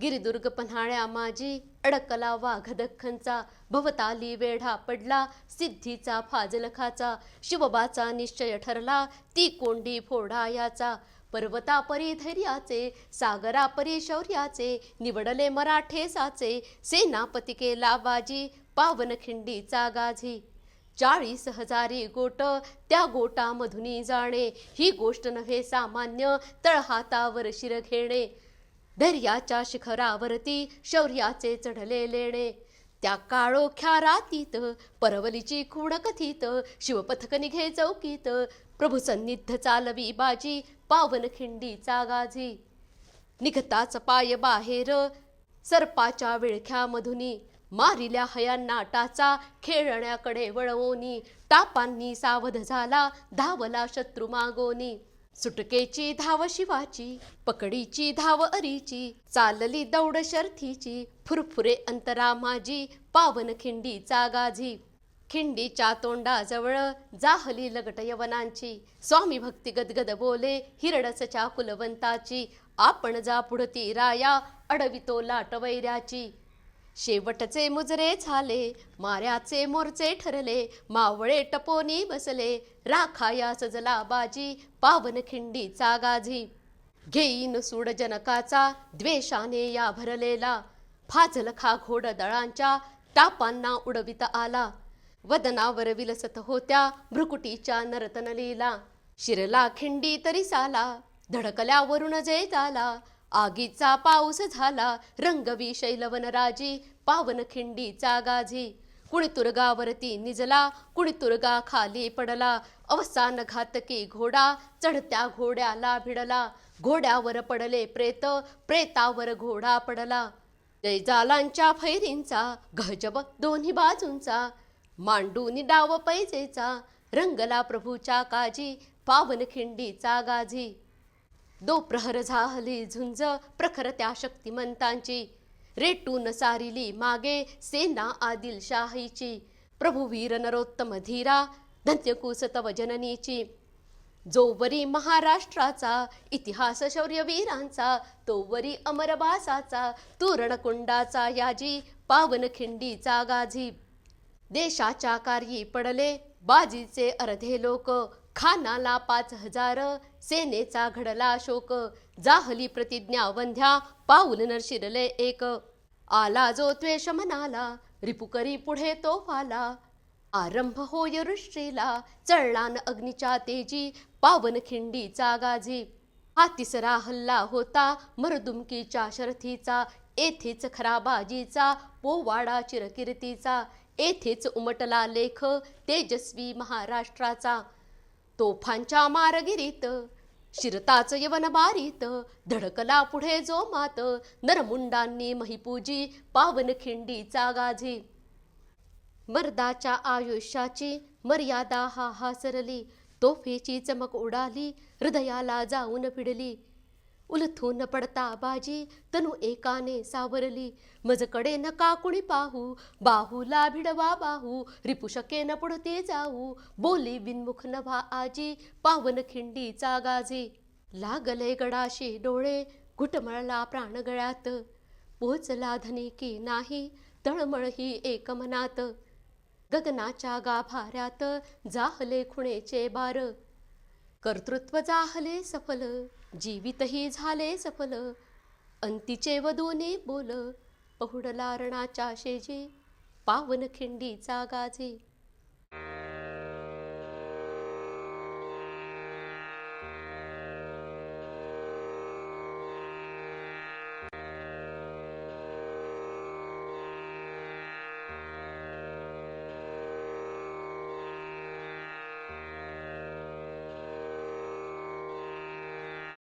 गिरिदुर्ग पन्हाळ्या माझी अडकला वाघ दख्खनचा. भवताली वेढा पडला सिद्धीचा फाजलखाचा. शिवबाचा निश्चय ठरला ती कोंडी फोडायाचा. पर्वता परी धैर्याचे सागरा परी शौर्याचे निवडले मराठे साचे. सेनापती केला बाजी पावन खिंडीचा गाझी. चाळीस हजारी गोट त्या गोटामधुनी जाणे. ही गोष्ट नव्हे सामान्य तळहातावर शिर घेणे धैर्याच्या शिखरावरती शौर्याचे चढले लेणे. त्या काळोख्या रातीत परवलीची खूण कथित शिवपथक निघे चौकीत प्रभू सन्निध चालवी बाजी पावन खिंडीचा गाझी निघताच पाय बाहेर सर्पाच्या विळख्यामधुनी मारिल्या हया नाटाचा खेळण्याकडे वळवोनी टापांनी सावध झाला धावला शत्रू मागोनी. सुटकेची धाव शिवाची पकडीची धाव अरीची चालली दौड शर्थीची फुरफुरे अंतरा माझी पावन खिंडीचा गाझी खिंडीच्या तोंडाजवळ जाहली लगट यवनांची. स्वामी भक्ती गदगद बोले हिरडसच्या कुलवंताची. आपण जा पुढती राया अडवितो लाट वैऱ्याची. शेवटचे मुजरे झाले माऱ्याचे मोरचे ठरले मावळे टपोनी बसले राखाया सजला बाजी पावन खिंडीचा गाझी. घेईन सूड जनकाचा द्वेषाने या भरलेला. फाजल खा घोड दळांच्या टापांना उडवित आला. वदनावर विलसत होत्या भ्रुकुटीच्या नरतनलीला. शिरला खिंडी तरी साला धडकल्यावरून जे झाला आगीचा पाऊस झाला. रंगवी शैलवनराजी पावन खिंडीचा गाझी कुणी तुरगावरती निजला कुणी तुरगा खाली पडला. अवसान घातकी घोडा चढत्या घोड्याला भिडला. घोड्यावर पडले प्रेत प्रेतावर घोडा पडला. जयजालांच्या फैरींचा गजब दोन्ही बाजूंचा. मांडूनी डाव पैजेचा रंगला प्रभूच्या काजी पावन खिंडीचा गाझी दो प्रहर झाली झुंज प्रखर त्या शक्तिमंतांची. रेटून सारिली मागे सेना आदिल शाहीची. प्रभुवीर नरोत्तम धीरा धन्यकूस तव जननीची. जोवरी महाराष्ट्राचा इतिहास शौर्यवीरांचा तोवरी अमरबासाचा तोरणकुंडाचा याजी पावन खिंडीचा गाझी देशाच्या कार्यी पडले बाजीचे अर्धे लोक खानाला पाच हजार सेनेचा घडला शोक. जाहली प्रतिज्ञा वंध्या पाऊल नर शिरले एक. आला जो त्वेष मनाला रिपुकरी पुढे तो फाला आरंभ होय रुष्टीला चळलान अग्नीच्या तेजी पावन खिंडीचा गाझी. हा तिसरा हल्ला होता मरदुमकीच्या शर्थीचा येथेच खरा बाजीचा पोवाडा चिरकिर्तीचा. येथेच उमटला लेख तेजस्वी महाराष्ट्राचा. तोफांच्या मारगिरीत शिरताच यवन बारीत धडकला पुढे जो मात नरमुंडांनी महिपूजी पावन खिंडीचा गाझी. मर्दाच्या आयुष्याची मर्यादा हा हासरली तोफेची चमक उडाली हृदयाला जाऊन पिडली उलथून पडता बाजी तनु एकाने सावरली. मजकडे नका कुणी पाहू? बाहूला भिडवा बाहू. रिपुशके न पुढते जाऊ. बोली बिनमुख नभा आजी पावन खिंडीचा गाजी. लागले गडाशी डोळे घुटमळला प्राण गळ्यात. पोचला धनी की नाही? तळमळ ही एक मनात. गगनाच्या गाभाऱ्यात जाहले खुणेचे बार. कर्तृत्व जाहले सफल जीवितही झाले सफल. अंतीचे वधूने बोल पहुडला रणाच्या शेजे पावन खिंडीचा गाजे.